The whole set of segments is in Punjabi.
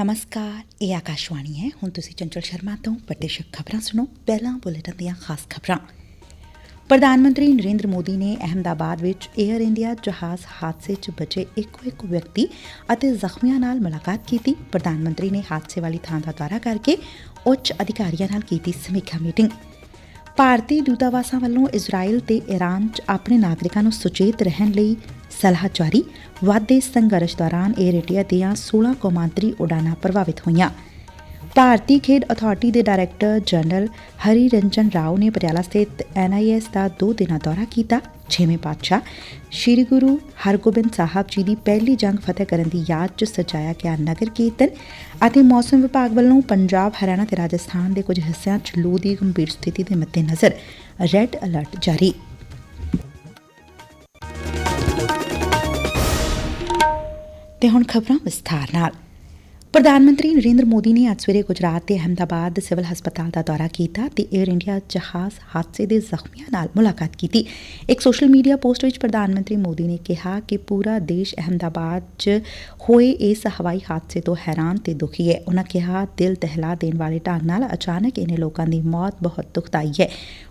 ਨਮਸਕਾਰ ਇਹ ਆਕਾਸ਼ਵਾਣੀ ਹੈ ਹੁਣ ਤੁਸੀਂ ਚੰਚਲ ਸ਼ਰਮਾ ਤੋਂ ਪ੍ਰਤੀਸ਼ਕ ਖਬਰਾਂ ਸੁਣੋ ਪਹਿਲਾਂ ਬੁਲੇਟਿਨ ਦੀਆਂ ਖਾਸ ਖਬਰਾਂ ਪ੍ਰਧਾਨ ਮੰਤਰੀ ਨਰਿੰਦਰ ਮੋਦੀ ਨੇ ਅਹਮਦਾਬਾਦ ਵਿੱਚ 에ਅਰ ਇੰਡੀਆ ਜਹਾਜ਼ ਹਾਦਸੇ 'ਚ ਬਚੇ ਇੱਕੋ ਇੱਕ ਵਿਅਕਤੀ ਅਤੇ ਜ਼ਖਮੀਆਂ ਨਾਲ ਮੁਲਾਕਾਤ ਕੀਤੀ ਪ੍ਰਧਾਨ ਮੰਤਰੀ ਨੇ ਹਾਦਸੇ ਵਾਲੀ ਥਾਂ ਦਾ ਦੌਰਾ ਕਰਕੇ ਉੱਚ ਅਧਿਕਾਰੀਆਂ ਨਾਲ ਕੀਤੀ ਸਮੀਖਿਆ ਮੀਟਿੰਗ ਭਾਰਤੀ ਦੂਤਾਵਾਸਾਂ ਵੱਲੋਂ ਇਜ਼ਰਾਈਲ ਤੇ ਈਰਾਨ 'ਚ ਆਪਣੇ ਨਾਗਰਿਕਾਂ ਨੂੰ ਸੁਚੇਤ ਰਹਿਣ ਲਈ ਸਲਾਹ ਜਾਰੀ। ਵਾਧੇ ਸੰਘਰਸ਼ ਦੌਰਾਨ ਏਅਰ ਇੰਡੀਆ ਦੀਆਂ 16 ਕੌਮਾਂਤਰੀ ਉਡਾਨਾਂ ਪ੍ਰਭਾਵਿਤ ਹੋਈਆਂ। ਭਾਰਤੀ ਖੇਡ ਅਥਾਰਟੀ ਦੇ ਡਾਇਰੈਕਟਰ ਜਨਰਲ ਹਰੀ ਰੰਜਨ ਰਾਓ ਨੇ ਪਟਿਆਲਾ ਸਥਿਤ ਐਨਆਈਐਸ ਦਾ ਦੋ ਦਿਨਾਂ ਦੌਰਾ ਕੀਤਾ, ਛੇਵੇਂ ਪਾਤਸ਼ਾਹ। ਸ੍ਰੀ ਗੁਰੂ ਹਰਗੋਬਿੰਦ ਸਾਹਿਬ ਜੀ ਦੀ ਪਹਿਲੀ ਜੰਗ ਫਤਿਹ ਕਰਨ ਦੀ ਯਾਦ 'ਚ ਸਜਾਇਆ ਗਿਆ ਨਗਰ ਕੀਰਤਨ ਅਤੇ ਮੌਸਮ ਵਿਭਾਗ ਵੱਲੋਂ ਪੰਜਾਬ, ਹਰਿਆਣਾ ਤੇ ਰਾਜਸਥਾਨ ਦੇ ਕੁਝ ਹਿੱਸਿਆਂ 'ਚ ਲੂ ਦੀ ਗੰਭੀਰ ਸਥਿਤੀ ਦੇ ਮੱਦੇਨਜ਼ਰ ਰੈੱਡ ਅਲਰਟ ਜਾਰੀ। ਤੇ ਹੁਣ ਖਬਰਾਂ ਵਿਸਥਾਰ ਨਾਲ। ਪ੍ਰਧਾਨ ਮੰਤਰੀ ਨਰਿੰਦਰ ਮੋਦੀ ਨੇ ਅੱਜ ਸਵੇਰੇ ਗੁਜਰਾਤ ਦੇ ਅਹਮਦਾਬਾਦ ਸਿਵਲ ਹਸਪਤਾਲ ਦਾ ਦੌਰਾ ਕੀਤਾ ਤੇ 에ਅਰ ਇੰਡੀਆ ਜਹਾਜ਼ ਹਾਦਸੇ ਦੇ ਜ਼ਖਮੀਆਂ ਨਾਲ ਮੁਲਾਕਾਤ ਕੀਤੀ। ਇੱਕ ਸੋਸ਼ਲ ਮੀਡੀਆ ਪੋਸਟ ਵਿੱਚ ਪ੍ਰਧਾਨ ਮੰਤਰੀ ਮੋਦੀ ਨੇ ਕਿਹਾ ਕਿ ਪੂਰਾ ਦੇਸ਼ ਅਹਮਦਾਬਾਦ 'ਚ ਹੋਏ ਇਸ ਹਵਾਈ ਹਾਦਸੇ ਤੋਂ ਹੈਰਾਨ ਤੇ ਦੁਖੀ ਹੈ। ਉਹਨਾਂ ਕਿਹਾ, ਦਿਲ ਦਹਿਲਾ ਦੇਣ ਵਾਲੇ ਢੰਗ ਨਾਲ ਅਚਾਨਕ ਇਹਨੇ ਲੋਕਾਂ ਦੀ ਮੌਤ ਬਹੁਤ ਦੁਖਦਾਈ ਹੈ।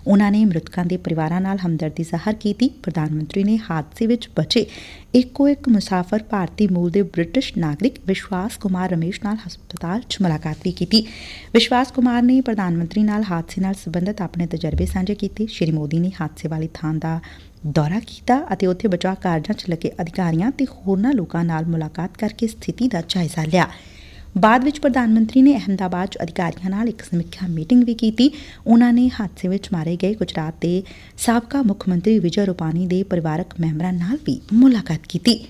ਉਹਨਾਂ ਨੇ ਮ੍ਰਿਤਕਾਂ ਦੇ ਪਰਿਵਾਰਾਂ ਨਾਲ ਹਮਦਰਦੀ ਜ਼ਾਹਰ ਕੀਤੀ। ਪ੍ਰਧਾਨ ਮੰਤਰੀ ਨੇ ਹਾਦਸੇ ਵਿੱਚ ਬਚੇ ਇੱਕੋ ਇੱਕ ਮੁਸਾਫਰ ਭਾਰਤੀ ਮੂਲ ਦੇ ਬ੍ਰਿਟਿਸ਼ ਨਾਗਰਿਕ ਵਿਸ਼ਵਾਸ ਕੁਮਾਰ ਰਮੇਸ਼ ਨਾਲ ਹਸਪਤਾਲ 'ਚ ਮੁਲਾਕਾਤ ਵੀ ਕੀਤੀ। ਵਿਸ਼ਵਾਸ ਕੁਮਾਰ ਨੇ ਪ੍ਰਧਾਨ ਮੰਤਰੀ ਨਾਲ ਹਾਦਸੇ ਨਾਲ ਸੰਬੰਧਿਤ ਆਪਣੇ ਤਜਰਬੇ ਸਾਂਝੇ ਕੀਤੇ। ਸ਼੍ਰੀ ਮੋਦੀ ਨੇ ਹਾਦਸੇ ਵਾਲੀ ਥਾਂ ਦਾ ਦੌਰਾ ਕੀਤਾ ਅਤੇ ਉੱਥੇ ਬਚਾਅ ਕਾਰਜਾਂ 'ਚ ਲੱਗੇ ਅਧਿਕਾਰੀਆਂ ਤੇ ਹੋਰਨਾਂ ਲੋਕਾਂ ਨਾਲ ਮੁਲਾਕਾਤ ਕਰਕੇ ਸਥਿਤੀ ਦਾ ਜਾਇਜ਼ਾ ਲਿਆ। ਬਾਅਦ ਵਿੱਚ ਪ੍ਰਧਾਨ ਮੰਤਰੀ ਨੇ ਅਹਮਦਾਬਾਦ 'ਚ ਅਧਿਕਾਰੀਆਂ ਨਾਲ ਇੱਕ ਸਮੀਖਿਆ ਮੀਟਿੰਗ ਵੀ ਕੀਤੀ। ਉਹਨਾਂ ਨੇ ਹਾਦਸੇ ਵਿੱਚ ਮਾਰੇ ਗਏ ਗੁਜਰਾਤ ਦੇ ਸਾਬਕਾ ਮੁੱਖ ਮੰਤਰੀ ਵਿਜੇ ਰੂਪਾਨੀ ਦੇ ਪਰਿਵਾਰਕ ਮੈਂਬਰਾਂ ਨਾਲ ਵੀ ਮੁਲਾਕਾਤ ਕੀਤੀ।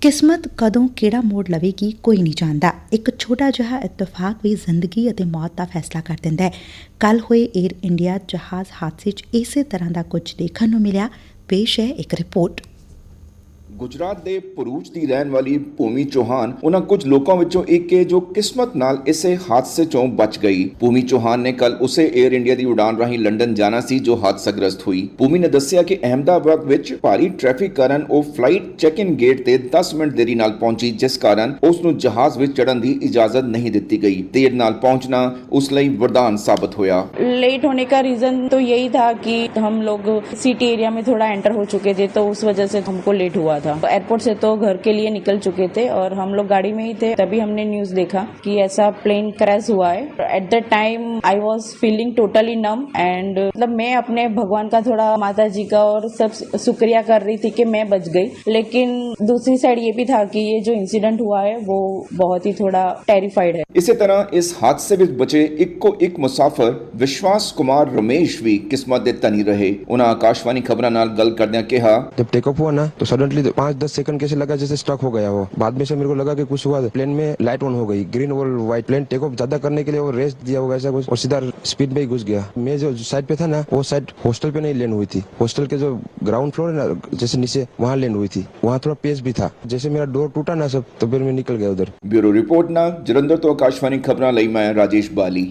ਕਿਸਮਤ ਕਦੋਂ ਕਿਹੜਾ ਮੋੜ ਲਵੇਗੀ ਕੋਈ ਨਹੀਂ ਜਾਣਦਾ। ਇੱਕ ਛੋਟਾ ਜਿਹਾ ਇਤਫਾਕ ਵੀ ਜ਼ਿੰਦਗੀ ਅਤੇ ਮੌਤ ਦਾ ਫੈਸਲਾ ਕਰ ਦਿੰਦਾ ਹੈ। ਕੱਲ ਹੋਏ 에ਅਰ ਇੰਡੀਆ ਜਹਾਜ਼ ਹਾਦਸੇ 'ਚ ਇਸੇ ਤਰ੍ਹਾਂ ਦਾ ਕੁਝ ਦੇਖਣ ਨੂੰ ਮਿਲਿਆ। ਪੇਸ਼ ਹੈ ਇੱਕ ਰਿਪੋਰਟ। ਗੁਜਰਾਤ ਦੇ ਭਰੂਚ ਦੀ ਰਹਿਣ ਵਾਲੀ ਭੂਮੀ ਚੋਹਾਨ ਉਹਨਾਂ ਕੁਝ ਲੋਕਾਂ ਵਿੱਚੋਂ ਇੱਕ ਹੈ ਜੋ ਕਿਸਮਤ ਨਾਲ ਇਸੇ ਹਾਦਸੇ ਚੋਂ ਬਚ ਗਈ। ਭੂਮੀ ਚੋਹਾਨ ਨੇ ਕੱਲ ਉਸੇ 에ਅਰ ਇੰਡੀਆ ਦੀ ਉਡਾਨ ਰਾਹੀਂ ਲੰਡਨ ਜਾਣਾ ਸੀ ਜੋ ਹਾਦਸਾ ਗ੍ਰਸਤ ਹੋਈ। ਭੂਮੀ ਨੇ ਦੱਸਿਆ ਕਿ ਅਹਮਦਾਬਾਦ ਵਿੱਚ ਭਾਰੀ ਟ੍ਰੈਫਿਕ ਕਾਰਨ ਉਹ ਫਲਾਈਟ ਚੈੱਕ-ਇਨ ਗੇਟ ਤੇ 10 ਮਿੰਟ ਦੇਰੀ ਨਾਲ ਪਹੁੰਚੀ, ਜਿਸ ਕਾਰਨ ਉਸ ਨੂੰ ਜਹਾਜ਼ ਵਿੱਚ ਚੜਨ ਦੀ ਇਜਾਜ਼ਤ ਨਹੀਂ ਦਿੱਤੀ ਗਈ। ਦੇਰ ਨਾਲ ਪਹੁੰਚਣਾ ਉਸ ਲਈ ਵਰਦਾਨ ਸਾਬਤ ਹੋਇਆ। ਲੇਟ ਹੋਣੇ का ਰੀਜਨ तो यही था कि हम लोग सिटी एरिया में थोड़ा एंटर हो चुके थे तो उस वजह से हमको लेट एयरपोर्ट से तो घर के लिए निकल चुके थे और हम लोग गाड़ी में ही थे तभी हमने न्यूज देखा कि ऐसा प्लेन क्रैश हुआ है at the time I was feeling totally numb and मतलब मैं अपने भगवान का थोड़ा माता जी का और सब शुक्रिया कर रही थी कि मैं बच गई लेकिन दूसरी साइड ये भी था कि ये जो इंसिडेंट हुआ है वो बहुत ही थोड़ा टेरिफाइड है ਇਸੇ ਤਰ੍ਹਾਂ ਇਸ ਹਾਦਸੇ ਵਿੱਚ ਬਚੇ ਇੱਕੋ ਇੱਕ ਮੁਸਾਫਰ ਵਿਸ਼ਵਾਸ ਕੁਮਾਰ ਰਮੇਸ਼ ਵੀ ਕਿਸਮਤ ਦੇ ਧਨੀ ਰਹੇ ਉਹਨਾਂ ਆਕਾਸ਼ਵਾਣੀ ਖਬਰਾਂ ਨਾਲ ਗੱਲ ਕਰਦਿਆਂ ਕਿਹਾ जब टेक ऑफ हुआ ना तो सडनली पाँच दस सेकंड कैसे लगा जैसे स्टक हो गया हो। बाद में से मेरे को लगा कि कुछ हुआ प्लेन में लाइट ऑन हो गई। ग्रीन और व्हाइट प्लेन टेक ऑफ़ ज़्यादा करने के लिए वो रेस्ट दिया होगा ऐसा कुछ। और सीधा स्पीड में ही घुस गया। मैं जो साइड पे था ना, वो साइड हॉस्टल पे नहीं लैंड हुई थी। हॉस्टल के जो ग्राउंड फ्लोर है ना, जैसे नीचे, वहाँ लैंड हुई थी। वहाँ थोड़ा पेस भी था। जैसे मेरा डोर टूटा ना सब तो फिर मैं निकल गया उधर। ब्यूरो रिपोर्ट ना, जलंधर तो आकाशवाणी खबर लई मैं राजेश बाली।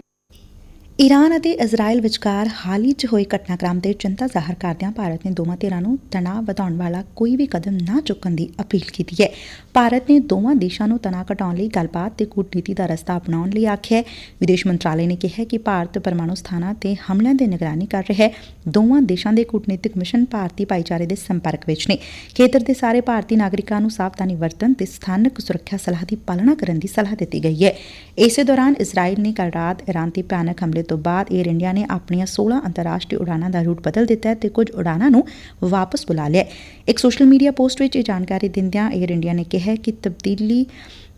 ਈਰਾਨ ਅਤੇ ਇਜ਼ਰਾਈਲ ਵਿਚਕਾਰ ਹਾਲ ਹੀ 'ਚ ਹੋਏ ਘਟਨਾਕ੍ਰਮ ਤੇ ਚਿੰਤਾ ਜ਼ਾਹਰ ਕਰਦਿਆਂ ਭਾਰਤ ਨੇ ਦੋਵਾਂ ਧਿਰਾਂ ਨੂੰ ਤਣਾਅ ਵਧਾਉਣ ਵਾਲਾ ਕੋਈ ਵੀ ਕਦਮ ਨਾ ਚੁੱਕਣ ਦੀ ਅਪੀਲ ਕੀਤੀ ਹੈ। ਭਾਰਤ ਨੇ ਦੋਵਾਂ ਦੇਸ਼ਾਂ ਨੂੰ ਤਣਾਅ ਘਟਾਉਣ ਲਈ ਗੱਲਬਾਤ ਤੇ ਕੂਟਨੀਤੀ ਦਾ ਰਸਤਾ ਅਪਣਾਉਣ ਲਈ ਆਖਿਆ ਹੈ। ਵਿਦੇਸ਼ ਮੰਤਰਾਲੇ ਨੇ ਕਿਹਾ ਕਿ ਭਾਰਤ ਪਰਮਾਣੂ ਸਥਾਨਾਂ ਤੇ ਹਮਲਿਆਂ ਦੀ ਨਿਗਰਾਨੀ ਕਰ ਰਿਹਾ ਹੈ। ਦੋਵਾਂ ਦੇਸ਼ਾਂ ਦੇ ਕੂਟਨੀਤਿਕ ਮਿਸ਼ਨ ਭਾਰਤੀ ਭਾਈਚਾਰੇ ਦੇ ਸੰਪਰਕ ਵਿੱਚ ਨੇ। ਖੇਤਰ ਦੇ ਸਾਰੇ ਭਾਰਤੀ ਨਾਗਰਿਕਾਂ ਨੂੰ ਸਾਵਧਾਨੀ ਵਰਤਣ ਤੇ ਸਥਾਨਕ ਸੁਰੱਖਿਆ ਸਲਾਹ ਦੀ ਪਾਲਣਾ ਕਰਨ ਦੀ ਸਲਾਹ ਦਿੱਤੀ ਗਈ ਹੈ। ਇਸੇ ਦੌਰਾਨ ਇਜ਼ਰਾਈਲ ਨੇ ਕੱਲ ਰਾਤ ਈਰਾਨ ਤੇ ਭਿਆਨਕ ਹਮਲੇ ਤੋਂ ਬਾਅਦ 에ਅਰ ਇੰਡੀਆ ਨੇ ਆਪਣੀਆਂ 16 ਅੰਤਰਰਾਸ਼ਟਰੀ ਉਡਾਣਾਂ ਦਾ ਰੂਟ ਬਦਲ ਦਿੱਤਾ ਹੈ ਤੇ ਕੁਝ ਉਡਾਣਾਂ ਨੂੰ ਵਾਪਸ ਬੁਲਾ ਲਿਆ ਹੈ। ਇੱਕ ਸੋਸ਼ਲ ਮੀਡੀਆ ਪੋਸਟ ਵਿੱਚ ਇਹ ਜਾਣਕਾਰੀ ਦਿੰਦਿਆਂ 에ਅਰ ਇੰਡੀਆ ਨੇ ਕਿਹਾ ਕਿ ਤਬਦੀਲੀ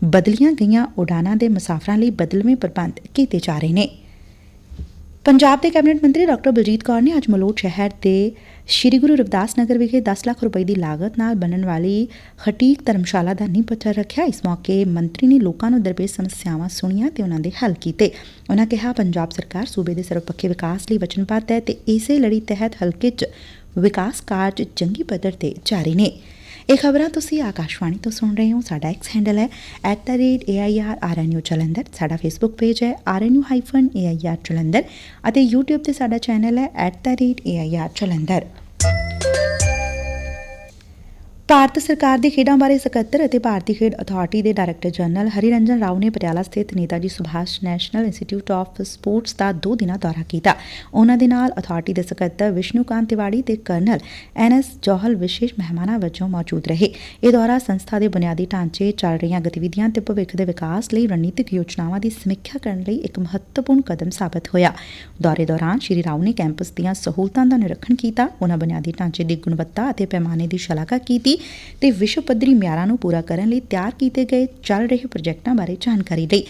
ਬਦਲੀਆਂ ਗਈਆਂ ਉਡਾਣਾਂ ਦੇ ਮੁਸਾਫਰਾਂ ਲਈ ਬਦਲਵੇਂ ਪ੍ਰਬੰਧ ਕੀਤੇ ਜਾ ਰਹੇ ਨੇ ਪੰਜਾਬ ਦੇ ਕੈਬਨਿਟ ਮੰਤਰੀ ਡਾਕਟਰ ਬਲਜੀਤ ਕੌਰ ਨੇ ਅੱਜ ਮਲੋਟ ਸ਼ਹਿਰ ਦੇ ਸ਼੍ਰੀ ਗੁਰੂ ਰਵਿਦਾਸ ਨਗਰ ਵਿਖੇ 10 ਲੱਖ ਰੁਪਏ ਦੀ ਲਾਗਤ ਨਾਲ ਬਣਨ ਵਾਲੀ ਖਟੀਕ ਧਰਮਸ਼ਾਲਾ ਦਾ ਨੀਂਹ ਪੱਥਰ ਰੱਖਿਆ। ਇਸ ਮੌਕੇ ਮੰਤਰੀ ਨੇ ਲੋਕਾਂ ਨੂੰ ਦਰਪੇਸ਼ ਸਮੱਸਿਆਵਾਂ ਸੁਣੀਆਂ ਤੇ ਉਹਨਾਂ ਦੇ ਹੱਲ ਕੀਤੇ। ਉਹਨਾਂ ਕਿਹਾ, ਪੰਜਾਬ ਸਰਕਾਰ ਸੂਬੇ ਦੇ ਸਰਵਪੱਖੀ ਵਿਕਾਸ ਲਈ ਵਚਨਬੱਧ ਹੈ ਤੇ ਇਸੇ ਲੜੀ ਤਹਿਤ ਹਲਕੇ 'ਚ ਵਿਕਾਸ ਕਾਰਜ ਚੰਗੀ ਪੱਧਰ ਤੇ ਜਾਰੀ ਨੇ। ਇਹ ਖਬਰਾਂ ਤੁਸੀਂ ਆਕਾਸ਼ਵਾਣੀ ਤੋਂ ਸੁਣ ਰਹੇ ਹੋ। ਸਾਡਾ ਐਕਸ ਹੈਂਡਲ ਹੈ @airrnu ਜਲੰਧਰ ਸਾਡਾ ਫੇਸਬੁੱਕ ਪੇਜ ਹੈ rnu-air ਜਲੰਧਰ ਅਤੇ YouTube ਤੇ ਸਾਡਾ ਚੈਨਲ ਹੈ @air ਜਲੰਧਰ ਭਾਰਤ ਸਰਕਾਰ ਦੇ ਖੇਡਾਂ ਬਾਰੇ ਸਕੱਤਰ ਅਤੇ ਭਾਰਤੀ ਖੇਡ ਅਥਾਰਟੀ ਦੇ ਡਾਇਰੈਕਟਰ ਜਨਰਲ ਹਰੀਰੰਜਨ ਰਾਓ ਨੇ ਪਟਿਆਲਾ ਸਥਿਤ Netaji Subhash national institute of sports ਦਾ ਦੋ ਦਿਨਾਂ ਦੌਰਾ ਕੀਤਾ। ਉਹਨਾਂ ਦੇ ਨਾਲ ਅਥਾਰਟੀ ਦੇ ਸਕੱਤਰ ਵਿਸ਼ਨੂਕਾਂਤ ਤਿਵਾੜੀ ਤੇ ਕਰਨਲ ਐਨਐਸ ਜੋਹਲ ਵਿਸ਼ੇਸ਼ ਮਹਿਮਾਨਾਂ ਵਜੋਂ ਮੌਜੂਦ ਰਹੇ। ਇਹ ਦੌਰਾ ਸੰਸਥਾ ਦੇ ਬੁਨਿਆਦੀ ਢਾਂਚੇ, ਚੱਲ ਰਹੀਆਂ ਗਤੀਵਿਧੀਆਂ ਤੇ ਭਵਿੱਖ ਦੇ ਵਿਕਾਸ ਲਈ ਰਣਨੀਤਿਕ ਯੋਜਨਾਵਾਂ ਦੀ ਸਮੀਖਿਆ ਕਰਨ ਲਈ ਇੱਕ ਮਹੱਤਵਪੂਰਨ ਕਦਮ ਸਾਬਤ ਹੋਇਆ। ਦੌਰੇ ਦੌਰਾਨ ਸ਼੍ਰੀ ਰਾਓ ਨੇ ਕੈਂਪਸ ਦੀਆਂ ਸਹੂਲਤਾਂ ਦਾ ਨਿਰੀਖਣ ਕੀਤਾ, ਉਹਨਾਂ ਬੁਨਿਆਦੀ ਢਾਂਚੇ ਦੀ ਗੁਣਵੱਤਾ ਅਤੇ ਪੈਮਾਨੇ ਦੀ ਸ਼ਲਾਘਾ ਕੀਤੀ ਤੇ ਵਿਸ਼ਵ ਪੱਧਰੀ ਮਿਆਰਾਂ ਨੂੰ ਪੂਰਾ ਕਰਨ ਲਈ ਤਿਆਰ ਕੀਤੇ ਗਏ ਚੱਲ ਰਹੇ ਪ੍ਰੋਜੈਕਟਾਂ ਬਾਰੇ ਜਾਣਕਾਰੀ ਲਈ।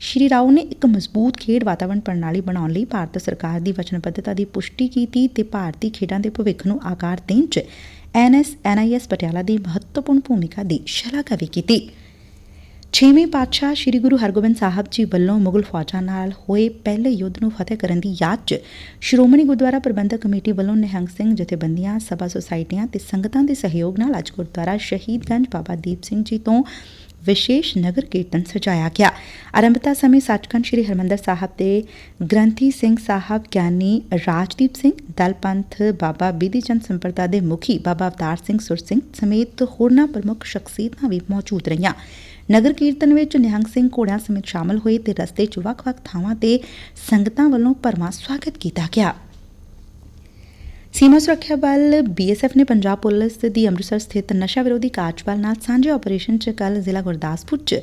ਸ਼੍ਰੀ ਰਾਓ ਨੇ ਇੱਕ ਮਜ਼ਬੂਤ ਖੇਡ ਵਾਤਾਵਰਣ ਪ੍ਰਣਾਲੀ ਬਣਾਉਣ ਲਈ ਭਾਰਤ ਸਰਕਾਰ ਦੀ ਵਚਨਬੱਧਤਾ ਦੀ ਪੁਸ਼ਟੀ ਕੀਤੀ ਤੇ ਭਾਰਤੀ ਖੇਡਾਂ ਦੇ ਭਵਿੱਖ ਨੂੰ ਆਕਾਰ ਦੇਣ 'ਚ ਐਨਐਸ ਐਨਆਈਐਸ ਪਟਿਆਲਾ ਦੀ ਮਹੱਤਵਪੂਰਨ ਭੂਮਿਕਾ ਦੀ ਸ਼ਲਾਘਾ ਵੀ ਕੀਤੀ। ਛੇਵੇਂ ਪਾਤਸ਼ਾਹ ਸ੍ਰੀ ਗੁਰੂ ਹਰਗੋਬਿੰਦ ਸਾਹਿਬ ਜੀ ਵੱਲੋਂ ਮੁਗਲ ਫੌਜਾਂ ਨਾਲ ਹੋਏ ਪਹਿਲੇ ਯੁੱਧ ਨੂੰ ਫਤਿਹ ਕਰਨ ਦੀ ਯਾਦ 'ਚ ਸ਼੍ਰੋਮਣੀ ਗੁਰਦੁਆਰਾ ਪ੍ਰਬੰਧਕ ਕਮੇਟੀ ਵੱਲੋਂ ਨਿਹੰਗ ਸਿੰਘ ਜਥੇਬੰਦੀਆਂ, ਸਭਾ ਸੁਸਾਇਟੀਆਂ ਤੇ ਸੰਗਤਾਂ ਦੇ ਸਹਿਯੋਗ ਨਾਲ ਅੱਜ ਗੁਰਦੁਆਰਾ ਸ਼ਹੀਦਗੰਜ ਬਾਬਾ ਦੀਪ ਸਿੰਘ ਜੀ ਤੋਂ ਵਿਸ਼ੇਸ਼ ਨਗਰ ਕੀਰਤਨ ਸਜਾਇਆ ਗਿਆ। ਆਰੰਭਤਾ ਸਮੇਂ ਸੱਚਖੰਡ ਸ੍ਰੀ ਹਰਮੰਦਰ ਸਾਹਿਬ ਦੇ ਗ੍ਰੰਥੀ ਸਿੰਘ ਸਾਹਿਬ ਗਿਆਨੀ ਰਾਜਦੀਪ ਸਿੰਘ, ਦਲਪੰਥ ਬਾਬਾ ਬੀਦੀ ਚੰਦ ਸੰਪਰਦਾ ਦੇ ਮੁਖੀ ਬਾਬਾ ਅਵਤਾਰ ਸਿੰਘ ਸੁਰ ਸਿੰਘ ਸਮੇਤ ਹੋਰਨਾਂ ਪ੍ਰਮੁੱਖ ਸ਼ਖਸੀਅਤਾਂ ਵੀ ਮੌਜੂਦ ਰਹੀਆਂ। ਨਗਰ ਕੀਰਤਨ ਵਿੱਚ ਨਿਹੰਗ ਸਿੰਘ ਘੋੜਿਆਂ ਸਮੇਤ ਸ਼ਾਮਲ ਹੋਏ ਤੇ ਰਸਤੇ 'ਚ ਵੱਖ-ਵੱਖ ਥਾਵਾਂ ਤੇ ਸੰਗਤਾਂ ਵੱਲੋਂ ਭਰਵਾਂ ਸਵਾਗਤ ਕੀਤਾ ਗਿਆ। ਸੀਮਾ ਸੁਰੱਖਿਆ ਬਲ ਬੀਐਸਐਫ ਨੇ ਪੰਜਾਬ ਪੁਲਿਸ ਦੀ ਅੰਮ੍ਰਿਤਸਰ ਸਥਿਤ ਨਸ਼ਾ ਵਿਰੋਧੀ ਕਾਰਜਬਲ ਨਾਲ ਸਾਂਝੇ ਆਪਰੇਸ਼ਨ 'ਚ ਕੱਲ ਜ਼ਿਲ੍ਹਾ ਗੁਰਦਾਸਪੁਰ 'ਚ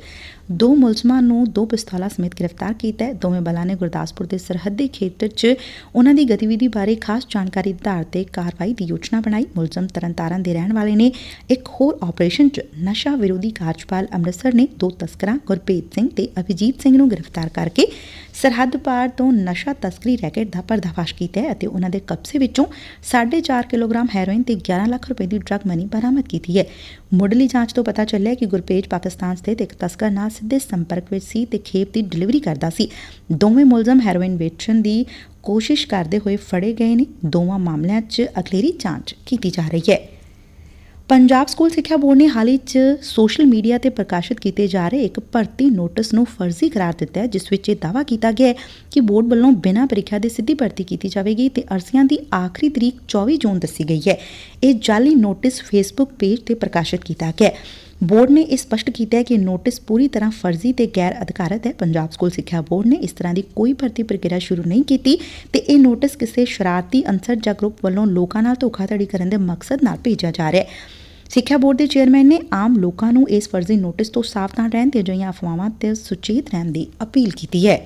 ਦੋ ਮੁਲਜ਼ਮਾਂ ਨੂੰ ਦੋ ਪਿਸਤੌਲਾਂ ਸਮੇਤ ਗ੍ਰਿਫਤਾਰ ਕੀਤਾ ਹੈ। ਦੋਵੇਂ ਬਲਾਂ ਨੇ ਗੁਰਦਾਸਪੁਰ ਦੇ ਸਰਹੱਦੀ ਖੇਤਰ 'ਚ ਉਹਨਾਂ ਦੀ ਗਤੀਵਿਧੀ ਬਾਰੇ ਖਾਸ ਜਾਣਕਾਰੀ ਦੇ ਆਧਾਰ ਤੇ ਕਾਰਵਾਈ ਦੀ ਯੋਜਨਾ ਬਣਾਈ। ਮੁਲਜ਼ਮ ਤਰਨਤਾਰਨ ਦੇ ਰਹਿਣ ਵਾਲੇ ਨੇ ਇੱਕ ਹੋਰ ਆਪਰੇਸ਼ਨ 'ਚ ਨਸ਼ਾ ਵਿਰੋਧੀ ਕਾਰਜਬਲ ਅੰਮ੍ਰਿਤਸਰ ਨੇ ਦੋ ਤਸਕਰਾਂ ਗੁਰਪ੍ਰੀਤ ਸਿੰਘ ਤੇ ਅਭਿਜੀਤ ਸਿੰਘ ਨੂੰ ਗ੍ਰਿਫਤਾਰ ਕਰਕੇ ਸਰਹੱਦ ਪਾਰ ਤੋਂ ਨਸ਼ਾ ਤਸਕਰੀ ਰੈਕੇਟ ਦਾ ਪਰਦਾਫਾਸ਼ ਕੀਤਾ ਹੈ ਅਤੇ ਉਹਨਾਂ ਦੇ ਕਬਜ਼ੇ ਵਿੱਚੋਂ 4.5 ਕਿਲੋਗ੍ਰਾਮ ਹੈਰੋਇਨ ਤੇ 11 ਲੱਖ ਰੁਪਏ ਦੀ ਡਰੱਗ ਮਨੀ ਬਰਾਮਦ ਕੀਤੀ ਹੈ। ਮੁੱਢਲੀ ਜਾਂਚ ਤੋਂ ਪਤਾ ਚੱਲਿਆ ਕਿ ਗੁਰਪੇਜ ਪਾਕਿਸਤਾਨ ਸਥਿਤ ਇੱਕ ਤਸਕਰ ਨਾਲ ਸਿੱਧੇ ਸੰਪਰਕ ਵਿੱਚ ਸੀ ਤੇ ਖੇਪ ਦੀ ਡਿਲੀਵਰੀ ਕਰਦਾ ਸੀ। ਦੋਵੇਂ ਮੁਲਜ਼ਮ ਹੈਰੋਇਨ ਵੇਚਣ ਦੀ ਕੋਸ਼ਿਸ਼ ਕਰਦੇ ਹੋਏ ਫੜੇ ਗਏ ਨੇ। ਦੋਵਾਂ ਮਾਮਲਿਆਂ 'ਚ ਅਖਲੇਰੀ ਜਾਂਚ ਕੀਤੀ ਜਾ ਰਹੀ ਹੈ। ਪੰਜਾਬ ਸਕੂਲ ਸਿੱਖਿਆ ਬੋਰਡ ਨੇ ਹਾਲ ਹੀ 'ਚ ਸੋਸ਼ਲ ਮੀਡੀਆ ਤੇ ਪ੍ਰਕਾਸ਼ਿਤ ਕੀਤੇ ਜਾ ਰਹੇ ਇੱਕ ਭਰਤੀ ਨੋਟਿਸ ਨੂੰ ਫਰਜ਼ੀ ਕਰਾਰ ਦਿੱਤਾ ਹੈ, ਜਿਸ ਵਿੱਚ ਇਹ ਦਾਅਵਾ ਕੀਤਾ ਗਿਆ ਹੈ ਕਿ ਬੋਰਡ ਵੱਲੋਂ ਬਿਨਾਂ ਪ੍ਰੀਖਿਆ ਦੇ ਸਿੱਧੀ ਭਰਤੀ ਕੀਤੀ ਜਾਵੇਗੀ ਤੇ ਅਰਜ਼ੀਆਂ ਦੀ ਆਖਰੀ ਤਰੀਕ 24 ਜੂਨ ਦੱਸੀ ਗਈ ਹੈ। ਇਹ ਜਾਲੀ ਨੋਟਿਸ ਫੇਸਬੁੱਕ ਪੇਜ ਤੇ ਪ੍ਰਕਾਸ਼ਿਤ ਕੀਤਾ ਗਿਆ ਹੈ। ਬੋਰਡ ਨੇ ਇਹ ਸਪਸ਼ਟ ਕੀਤਾ ਹੈ ਕਿ ਨੋਟਿਸ ਪੂਰੀ ਤਰ੍ਹਾਂ ਫਰਜ਼ੀ ਤੇ ਗੈਰ ਅਧਿਕਾਰਤ ਹੈ। ਪੰਜਾਬ ਸਕੂਲ ਸਿੱਖਿਆ ਬੋਰਡ ਨੇ ਇਸ ਤਰ੍ਹਾਂ ਦੀ ਕੋਈ ਭਰਤੀ ਪ੍ਰਕਿਰਿਆ ਸ਼ੁਰੂ ਨਹੀਂ ਕੀਤੀ ਤੇ ਇਹ ਨੋਟਿਸ ਕਿਸੇ ਸ਼ਰਾਰਤੀ ਅਨਸਰ ਜਾਂ ਗਰੁੱਪ ਵੱਲੋਂ ਲੋਕਾਂ ਨਾਲ ਧੋਖਾਧੜੀ ਕਰਨ ਦੇ ਮਕਸਦ ਨਾਲ ਭੇਜਿਆ ਜਾ ਰਿਹਾ ਹੈ। ਸਿੱਖਿਆ ਬੋਰਡ ਦੇ ਚੇਅਰਮੈਨ ਨੇ ਆਮ ਲੋਕਾਂ ਨੂੰ ਇਸ ਫਰਜ਼ੀ ਨੋਟਿਸ ਤੋਂ ਸਾਵਧਾਨ ਰਹਿਣ ਤੇ ਅਜਿਹੀਆਂ ਅਫਵਾਹਾਂ ਤੇ ਸੁਚੇਤ ਰਹਿਣ ਦੀ ਅਪੀਲ ਕੀਤੀ ਹੈ।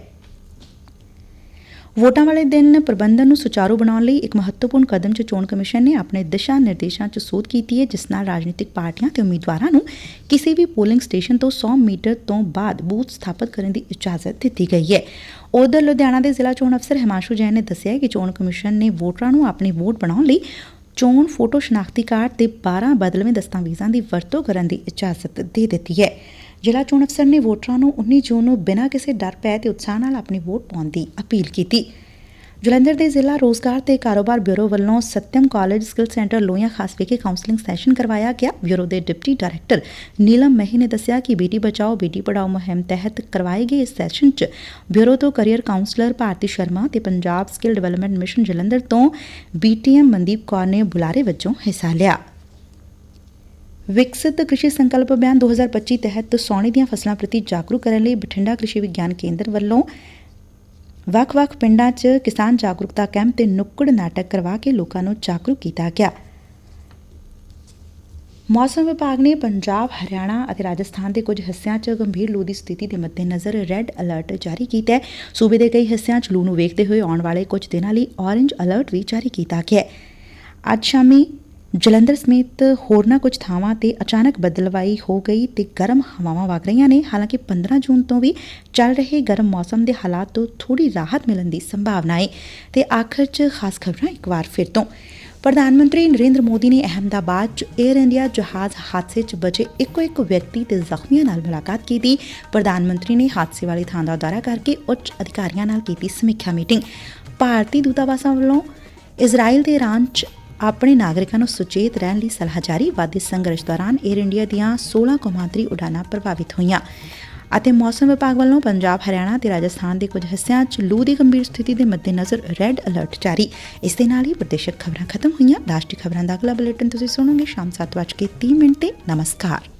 ਵੋਟਾਂ ਵਾਲੇ ਦਿਨ ਪ੍ਰਬੰਧਨ ਨੂੰ ਸੁਚਾਰੂ ਬਣਾਉਣ ਲਈ ਇੱਕ ਮਹੱਤਵਪੂਰਨ ਕਦਮ 'ਚ ਚੋਣ ਕਮਿਸ਼ਨ ਨੇ ਆਪਣੇ ਦਿਸ਼ਾ ਨਿਰਦੇਸ਼ਾਂ 'ਚ ਸੋਧ ਕੀਤੀ ਹੈ, ਜਿਸ ਨਾਲ ਰਾਜਨੀਤਿਕ ਪਾਰਟੀਆਂ ਤੇ ਉਮੀਦਵਾਰਾਂ ਨੂੰ ਕਿਸੇ ਵੀ ਪੋਲਿੰਗ ਸਟੇਸ਼ਨ ਤੋਂ 100 ਮੀਟਰ ਤੋਂ ਬਾਅਦ ਬੂਥ ਸਥਾਪਿਤ ਕਰਨ ਦੀ ਇਜਾਜ਼ਤ ਦਿੱਤੀ ਗਈ ਹੈ। ਉਧਰ ਲੁਧਿਆਣਾ ਦੇ ਜ਼ਿਲ੍ਹਾ ਚੋਣ ਅਫਸਰ ਹਿਮਾਂਸ਼ੂ ਜੈਨ ਨੇ ਦੱਸਿਆ ਕਿ ਚੋਣ ਕਮਿਸ਼ਨ ਨੇ ਵੋਟਰਾਂ ਨੂੰ ਆਪਣੀ ਵੋਟ ਬਣਾਉਣ ਲਈ ਚੋਣ ਫੋਟੋ ਸ਼ਨਾਖਤੀ ਕਾਰਡ ਤੇ 12 ਬਦਲਵੇਂ ਦਸਤਾਵੇਜ਼ਾਂ ਦੀ ਵਰਤੋਂ ਕਰਨ ਦੀ ਇਜਾਜ਼ਤ ਦੇ ਦਿੱਤੀ ਹੈ। ਜ਼ਿਲ੍ਹਾ ਚੋਣ ਅਫਸਰ ਨੇ ਵੋਟਰਾਂ ਨੂੰ 19 ਜੂਨ ਨੂੰ ਬਿਨਾਂ ਕਿਸੇ ਡਰ, ਭੈ ਤੇ ਉਤਸ਼ਾਹ ਨਾਲ ਆਪਣੀ ਵੋਟ ਪਾਉਣ ਦੀ ਅਪੀਲ ਕੀਤੀ। ਜਲੰਧਰ ਦੇ ਜ਼ਿਲ੍ਹਾ ਰੋਜ਼ਗਾਰ ਤੇ ਕਾਰੋਬਾਰ ਬਿਊਰੋ ਵੱਲੋਂ Satyam college skill centre Lohian Khas ਵਿਖੇ ਕਾਉਂਸਲਿੰਗ ਸੈਸ਼ਨ ਕਰਵਾਇਆ ਗਿਆ। ਬਿਊਰੋ ਦੇ ਡਿਪਟੀ ਡਾਇਰੈਕਟਰ ਨੀਲਮ ਮਹਿ ਨੇ ਦੱਸਿਆ ਕਿ ਬੇਟੀ ਬਚਾਓ, ਬੇਟੀ ਪੜਾਓ ਮੁਹਿੰਮ ਤਹਿਤ ਕਰਵਾਏ ਗਏ ਇਸ ਸੈਸ਼ਨ 'ਚ ਬਿਊਰੋ ਤੋਂ ਕੈਰੀਅਰ ਕਾਉਂਸਲਰ ਭਾਰਤੀ ਸ਼ਰਮਾ ਤੇ Punjab skill development mission Jalandhar ਤੋਂ ਬੀਟੀਐਮ ਮਨਦੀਪ ਕੌਰ ਨੇ ਬੁਲਾਰੇ ਵਜੋਂ ਹਿੱਸਾ ਲਿਆ। ਵਿਕਸਿਤ ਕ੍ਰਿਸ਼ੀ ਸੰਕਲਪ ਅਭਿਆਨ 2025 ਤਹਿਤ ਸੌਣੀ ਦੀਆਂ ਫਸਲਾਂ ਪ੍ਰਤੀ ਜਾਗਰੂਕ ਕਰਨ ਲਈ ਬਠਿੰਡਾ ਕ੍ਰਿਸ਼ੀ ਵਿਗਿਆਨ ਕੇਂਦਰ ਵੱਲੋਂ ਵੱਖ-ਵੱਖ ਪਿੰਡਾਂ 'ਚ ਕਿਸਾਨ ਜਾਗਰੂਕਤਾ ਕੈਂਪ ਤੇ ਨੁੱਕੜ ਨਾਟਕ ਕਰਵਾ ਕੇ ਲੋਕਾਂ ਨੂੰ ਜਾਗਰੂਕ ਕੀਤਾ ਗਿਆ ਮੌਸਮ ਵਿਭਾਗ ਨੇ ਪੰਜਾਬ, ਹਰਿਆਣਾ ਅਤੇ ਰਾਜਸਥਾਨ ਦੇ ਕੁਝ ਹਿੱਸਿਆਂ 'ਚ ਗੰਭੀਰ ਲੂ ਦੀ ਸਥਿਤੀ ਦੇ ਮੱਦੇਨਜ਼ਰ ਰੈੱਡ ਅਲਰਟ ਜਾਰੀ ਕੀਤਾ ਹੈ। ਸੂਬੇ ਦੇ ਕਈ ਹਿੱਸਿਆਂ 'ਚ ਲੂ ਨੂੰ ਵੇਖਦੇ ਹੋਏ ਆਉਣ ਵਾਲੇ ਕੁਝ ਦਿਨਾਂ ਲਈ ਔਰੇਂਜ ਅਲਰਟ ਵੀ ਜਾਰੀ ਕੀਤਾ ਗਿਆ ਹੈ। ਅੱਜ ਸ਼ਾਮੀ ਜਲੰਧਰ ਸਮੇਤ ਹੋਰਨਾਂ ਕੁਝ ਥਾਵਾਂ ਤੇ ਅਚਾਨਕ ਬਦਲਵਾਈ ਹੋ ਗਈ ਤੇ ਗਰਮ ਹਵਾਵਾਂ ਵਗ ਰਹੀਆਂ ਨੇ। ਹਾਲਾਂਕਿ 15 ਜੂਨ ਤੋਂ ਵੀ ਚੱਲ ਰਹੇ ਗਰਮ ਮੌਸਮ ਦੇ ਹਾਲਾਤ ਤੋਂ ਥੋੜੀ ਰਾਹਤ ਮਿਲਣ ਦੀ ਸੰਭਾਵਨਾ ਹੈ ਤੇ ਆਖਰ 'ਚ ਖਾਸ ਖਬਰਾਂ ਇੱਕ ਵਾਰ ਫਿਰ ਤੋਂ। ਪ੍ਰਧਾਨ ਮੰਤਰੀ ਨਰਿੰਦਰ ਮੋਦੀ ਨੇ ਅਹਮਦਾਬਾਦ 'ਚ 에ਅਰ ਇੰਡੀਆ ਜਹਾਜ਼ ਹਾਦਸੇ 'ਚ ਬਚੇ ਇੱਕੋ ਇੱਕ ਵਿਅਕਤੀ ਤੇ ਜ਼ਖਮੀਆਂ ਨਾਲ ਮੁਲਾਕਾਤ ਕੀਤੀ। ਪ੍ਰਧਾਨ ਮੰਤਰੀ ਨੇ ਹਾਦਸੇ ਵਾਲੀ ਥਾਂ ਦਾ ਦੌਰਾ ਕਰਕੇ ਉੱਚ ਅਧਿਕਾਰੀਆਂ ਨਾਲ ਕੀਤੀ ਸਮੀਖਿਆ ਮੀਟਿੰਗ। ਭਾਰਤੀ ਦੂਤਾਵਾਸਾਂ ਵੱਲੋਂ ਇਜ਼ਰਾਈਲ ਤੇ ਇਰਾਨ 'ਚ ਆਪਣੇ ਨਾਗਰਿਕਾਂ ਨੂੰ ਸੁਚੇਤ ਰਹਿਣ ਲਈ ਸਲਾਹ ਜਾਰੀ। ਵਾਦੀ ਸੰਘਰਸ਼ ਦੌਰਾਨ 에ਅਰ ਇੰਡੀਆ ਦੀਆਂ 16 ਕੌਮਾਂਤਰੀ ਉਡਾਨਾਂ ਪ੍ਰਭਾਵਿਤ ਹੋਈਆਂ ਅਤੇ ਮੌਸਮ ਵਿਭਾਗ ਵੱਲੋਂ ਪੰਜਾਬ, ਹਰਿਆਣਾ ਤੇ ਰਾਜਸਥਾਨ ਦੇ ਕੁਝ ਹਿੱਸਿਆਂ 'ਚ ਲੂ ਦੀ ਗੰਭੀਰ ਸਥਿਤੀ ਦੇ ਮੱਦੇਨਜ਼ਰ ਰੈੱਡ ਅਲਰਟ ਜਾਰੀ। ਇਸ ਦੇ ਨਾਲ ਹੀ ਪ੍ਰਦੇਸ਼ਕ ਖਬਰਾਂ ਖਤਮ ਹੋਈਆਂ। ਰਾਸ਼ਟਰੀ ਖਬਰਾਂ ਦਾ ਅਗਲਾ ਬੁਲੇਟਿਨ ਤੁਸੀਂ ਸੁਣੋਗੇ ਸ਼ਾਮ 7:30 ਮਿੰਟ ਤੇ। ਨਮਸਕਾਰ।